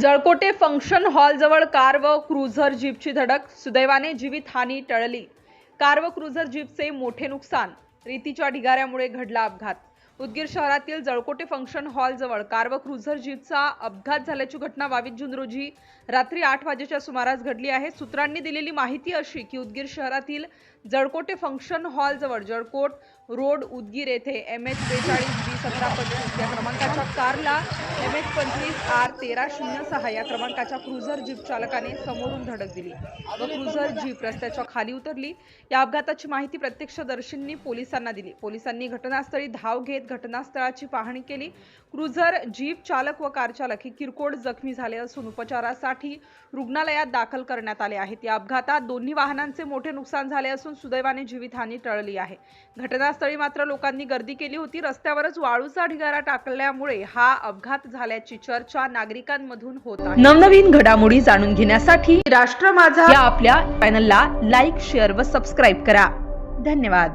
जळकोटे function हॉलजवळ car व cruiser जीपची धडक. सुदैवाने जीवितहानी टळली. कार व क्रुझर जीपचे मोठे नुकसान. रीतीच्या ढिगाऱ्यामुळे घडला अपघात. उदगीर शहरातील जळकोटे फंक्शन हॉलजवळ कार व क्रुझर जीपचा अपघात झाल्याची घटना बावीस जून रोजी रात्री आठ वाजेच्या सुमारास घडली आहे. सूत्रांनी दिलेली माहिती अशी की उदगीर शहरातील जळकोटे फंक्शन हॉलजवळ जळकोट रोड उदगीर येथे एम एच बेचाळीस बी सतरा पंचवीस या क्रमांकाच्या कारला एम एच पंचवीस आर तेरा शून्य सहा या क्रमांकाच्या क्रुझर जीप चालकाने समोरून धडक दिली व क्रुझर जीप रस्त्याच्या खाली उतरली. या अपघाताची माहिती प्रत्यक्षदर्शींनी पोलिसांना दिली. पोलिसांनी घटनास्थळी धाव घेत घटनास्थळाची पाहणी केली. क्रुझर जीप चालक व कार चालक हे किरकोळ जखमी झाले असून उपचारासाठी रुग्णालयात दाखल करण्यात आले आहेत. या अपघातात दोन्ही वाहनांचे मोठे नुकसान झाले असून सुदैवाने जीवितहानी टळली आहे. घटनास्थळी मात्र लोकांनी गर्दी केली होती. रस्त्यावरच वाळूचा ढिगारा टाकल्यामुळे हा अपघात झाल्याची चर्चा नागरिकांमधून होत आहे. नवनवीन घडामोडी जाणून घेण्यासाठी राष्ट्र माझा या आपल्या चॅनलला लाईक शेअर व सबस्क्राईब करा. धन्यवाद.